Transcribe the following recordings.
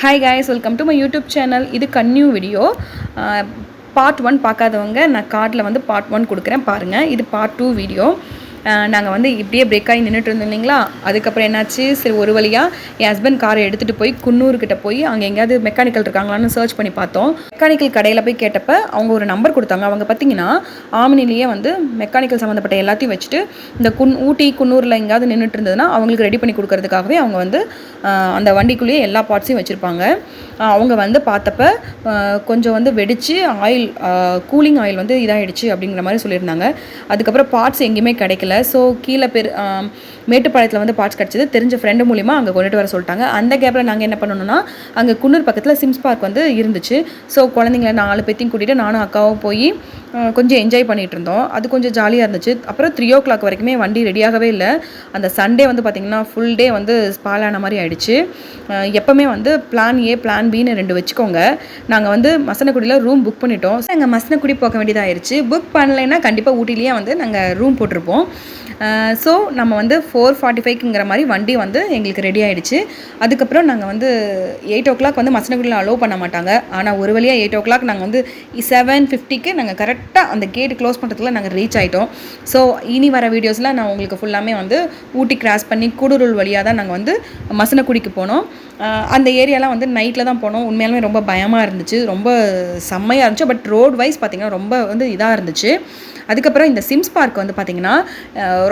Hi guys welcome to my YouTube channel இது continue video part one பார்க்காதவங்க நான் கார்டில் வந்து பார்ட் ஒன் கொடுக்குறேன் பாருங்கள் இது பார்ட் டூ வீடியோ நாங்கள் வந்து இப்படியே பிரேக் ஆகி நின்றுட்டு இருந்தோம் இல்லைங்களா? அதுக்கப்புறம் என்னாச்சு? சரி ஒரு வழியாக என் ஹஸ்பண்ட் காரை எடுத்துகிட்டு போய் குன்னூர்கிட்ட போய் அங்கே எங்கேயாவது மெக்கானிக்கல் இருக்காங்களான்னு சர்ச் பண்ணி பார்த்தோம். மெக்கானிக்கல் கடையில் போய் கேட்டப்ப அவங்க ஒரு நம்பர் கொடுத்தாங்க. அவங்க பார்த்தீங்கன்னா ஆமினிலேயே வந்து மெக்கானிக்கல் சம்மந்தப்பட்ட எல்லாத்தையும் வச்சுட்டு இந்த குன் ஊட்டி குன்னூரில் எங்கேயாவது நின்றுட்டு இருந்ததுன்னா அவங்களுக்கு ரெடி பண்ணி கொடுக்கறதுக்காகவே அவங்க வந்து அந்த வண்டிக்குள்ளேயே எல்லா பார்ட்ஸையும் வச்சுருப்பாங்க. அவங்க வந்து பார்த்தப்ப கொஞ்சம் வந்து வெடித்து ஆயில் கூலிங் ஆயில் வந்து இதாகிடுச்சு அப்படிங்கிற மாதிரி சொல்லியிருந்தாங்க. அதுக்கப்புறம் பார்ட்ஸ் எங்கேயுமே கிடைக்கல. ஸோ கீழே பெரு மேட்டுப்பாளையத்தில் வந்து பார்ட்ஸ் கிடச்சிது. தெரிஞ்ச ஃப்ரெண்டு மூலிமா அங்கே கொண்டுட்டு வர சொல்லிட்டாங்க. அந்த கேப்பில் நாங்கள் என்ன பண்ணணும்னா அங்கே குன்னூர் பக்கத்தில் சிம்ஸ் பார்க் வந்து இருந்துச்சு. ஸோ குழந்தைங்கள நாலு பேத்தையும் கூட்டிகிட்டு நானும் அக்காவும் போய் கொஞ்சம் என்ஜாய் பண்ணிகிட்டு இருந்தோம். அது கொஞ்சம் ஜாலியாக இருந்துச்சு. அப்புறம் த்ரீ ஓ கிளாக் வரைக்குமே வண்டி ரெடியாகவே இல்லை. அந்த சண்டே வந்து பார்த்திங்கன்னா ஃபுல் டே வந்து ஸ்பால் ஆன மாதிரி ஆயிடுச்சு. எப்போவுமே வந்து பிளான் ஏ பிளான் பின்னு ரெண்டு வச்சுக்கோங்க. நாங்கள் வந்து மசனக்குடியில் ரூம் புக் பண்ணிட்டோம். நாங்கள் மசனக்குடி போக வேண்டியதாயிருச்சு. புக் பண்ணலைன்னா கண்டிப்பாக ஊட்டிலேயே வந்து நாங்கள் ரூம் போட்டிருப்போம். ஸோ நம்ம வந்து ஃபோர் ஃபார்ட்டி ஃபைவ்க்குங்கிற மாதிரி வண்டி வந்து எங்களுக்கு ரெடி ஆகிடுச்சு அதுக்கப்புறம் நாங்கள் வந்து எயிட் ஓ கிளாக் வந்து மசனக்குடியில் அலோவ் பண்ண மாட்டாங்க. ஆனால் ஒரு வழியாக எயிட் ஓ கிளாக் நாங்கள் வந்து செவன் ஃபிஃப்டிக்கு நாங்கள் கரெக்டாக அந்த கேட்டு க்ளோஸ் பண்ணுறதுல நாங்கள் ரீச் ஆகிட்டோம் ஸோ இனி வர வீடியோஸில் நான் உங்களுக்கு ஃபுல்லாமே வந்து ஊட்டி கிராஸ் பண்ணி கூடுருள் வழியாக தான் நாங்கள் வந்து மசனக்குடிக்கு போனோம். அந்த ஏரியாலாம் வந்து நைட்டில் தான் போனோம். உண்மையாலுமே ரொம்ப பயமாக இருந்துச்சு. ரொம்ப செம்மையாக இருந்துச்சு. பட் ரோட் வைஸ் பார்த்திங்கன்னா ரொம்ப வந்து இதாக இருந்துச்சு. அதுக்கப்புறம் இந்த சிம்ஸ் பார்க் வந்து பார்த்திங்கன்னா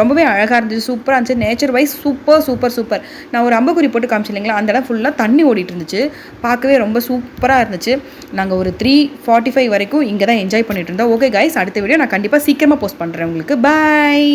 ரொம்பவே அழகாக இருந்துச்சு சூப்பராக இருந்துச்சு. Nature wise super super super நான் ஒரு அம்பக்குறி போட்டு காமிச்சு இல்லைங்களா? அந்த இடம் ஃபுல்லாக தண்ணி ஓடிட்டு இருந்துச்சு. பார்க்கவே ரொம்ப சூப்பராக இருந்துச்சு. நாங்கள் ஒரு த்ரீ ஃபார்ட்டி ஃபைவ் வரைக்கும் இங்கே தான் என்ஜாய் பண்ணிட்டு இருந்தோம். ஓகே கைஸ் அடுத்த வீடியோ நான் கண்டிப்பாக சீக்கிரமாக போஸ்ட் பண்ணுறேன் உங்களுக்கு. பாய்